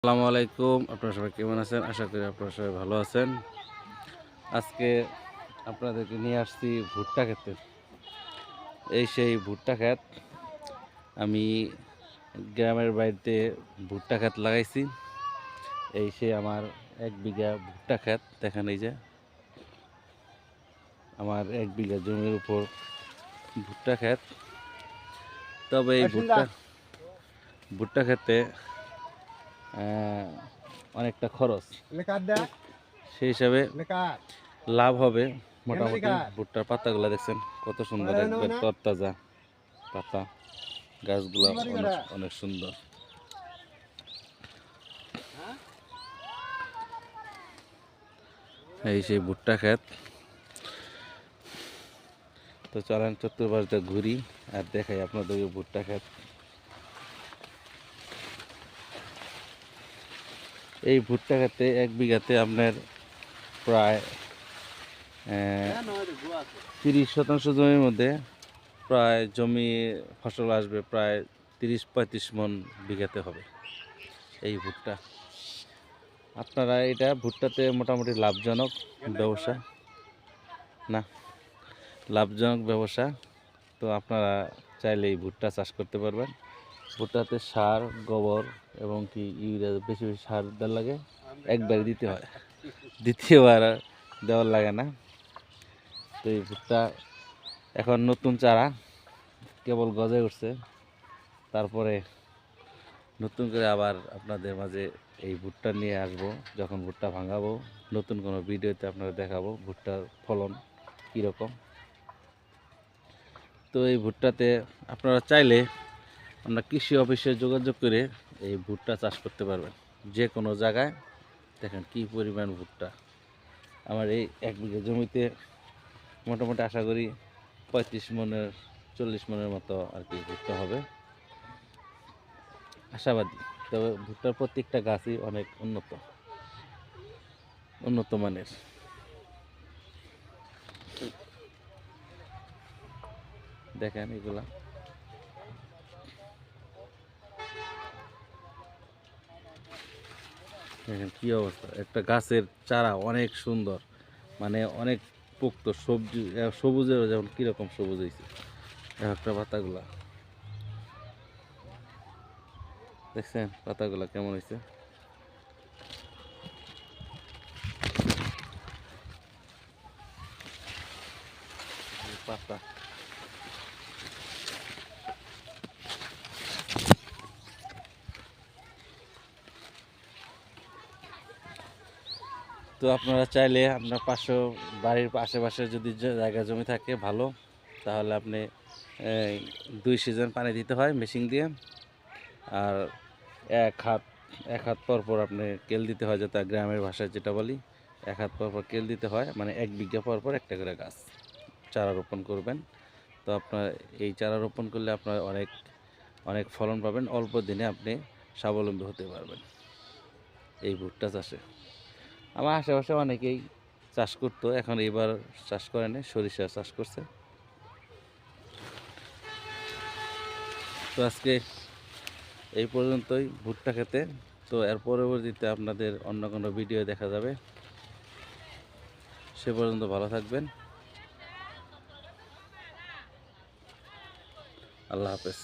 আসসালামু আলাইকুম। আপনারা সবাই কেমন আছেন? আশা করি আপনারা সবাই ভালো আছেন। আজকে আপনাদেরকে নিয়ে আসছি ভুট্টা খেতে এই সেই ভুট্টা ক্ষেত আমি গ্রামের বাড়িতে ভুট্টা ক্ষেত লাগাইছি। এই সেই আমার এক বিঘা ভুট্টা ক্ষেত দেখেন এই যে। আমার এক বিঘা জমির উপর ভুট্টা ক্ষেত। তবে এই ভুট্টা ভুট্টা খেতে আহ, অনেকটা খরচ। সেই হিসাবে লাভ হবে মোটামুটি ভুট্টার পাতাগুলো দেখছেন? কত সুন্দর একবার তরতাজা পাতা। গাছগুলো অনেক সুন্দর। এই সেই ভুট্টা ক্ষেত। তো চলেন চতুর্পাশটা ঘুরি আর দেখাই আপনাদের ভুট্টা ক্ষেত। এই ভুট্টা খেতে এক বিঘাতে আপনার প্রায় তিরিশ শতাংশ জমির মধ্যে প্রায় জমি ফসল আসবে প্রায় তিরিশ পঁয়ত্রিশ মন বিঘাতে হবে এই ভুট্টা। আপনারা এটা ভুট্টাতে মোটামুটি লাভজনক ব্যবসা? না লাভজনক ব্যবসা। তো আপনারা চাইলে এই ভুট্টা চাষ করতে পারবেন। ভুট্টাতে সার, গোবর এবং কি ইউরিয়া বেশি বেশি সার দেওয়ার লাগে একবারে দিতে হয়। দ্বিতীয়বার দেওয়ার লাগে না। তো এই ভুট্টা এখন নতুন চারা, কেবল গজে উঠছে। তারপরে নতুন করে আবার আপনাদের মাঝে এই ভুট্টা নিয়ে আসব, যখন ভুট্টা ভাঙাবো। নতুন কোনো ভিডিওতে আপনারা দেখাবো ভুট্টার ফলন কীরকম। তো এই ভুট্টাতে আপনারা চাইলে আমরা কৃষি অফিসে যোগাযোগ করে এই ভুট্টা চাষ করতে পারবেন। যে কোনো জায়গায় দেখেন কী পরিমাণ ভুট্টা। আমার এই এক বিঘা জমিতে মোটামুটি আশা করি পঁয়ত্রিশ মনের, চল্লিশ মনের মতো আর কি ভুট্টা হবে। আশাবাদী। তবে ভুট্টার প্রত্যেকটা গাছই অনেক উন্নত উন্নত মানের। দেখেন এগুলা। দেখেন কি অবস্থা? একটা গাছের চারা অনেক সুন্দর। মানে অনেক পোক্ত সবজি সবুজের যেমন কীরকম সবুজ হয়েছে এক একটা পাতাগুলা। দেখছেন পাতাগুলা কেমন হয়েছে পাতা। তো আপনারা চাইলে আপনার পাশে বাড়ির আশেপাশে যদি জায়গা জমি থাকে ভালো, তাহলে আপনি দুই সিজন পানি দিতে হয় মেশিন দিয়ে। আর এক হাত এক হাত পর পর আপনি কেল দিতে হয় যেটা গ্রামের ভাষায় যেটা বলি, এক হাত পর পর কেল দিতে হয় মানে এক বিঘা পর পর একটা করে গাছ চারা রোপণ করবেন। তো আপনার, এই চারা রোপণ করলে আপনার অনেক অনেক ফলন পাবেন, অল্প দিনে আপনি স্বাবলম্বী হতে পারবেন। এই ভুট্টা চাষে। আমার আশেপাশে অনেকেই চাষ করতো, এখন এবার চাষ করে না সরিষা চাষ করছে। তো আজকে এই পর্যন্তই ভুট্টা খেতে। তো এর পরবর্তীতে আপনাদের অন্য কোনো ভিডিও দেখা যাবে। সে পর্যন্ত ভালো থাকবেন। আল্লাহ হাফেজ।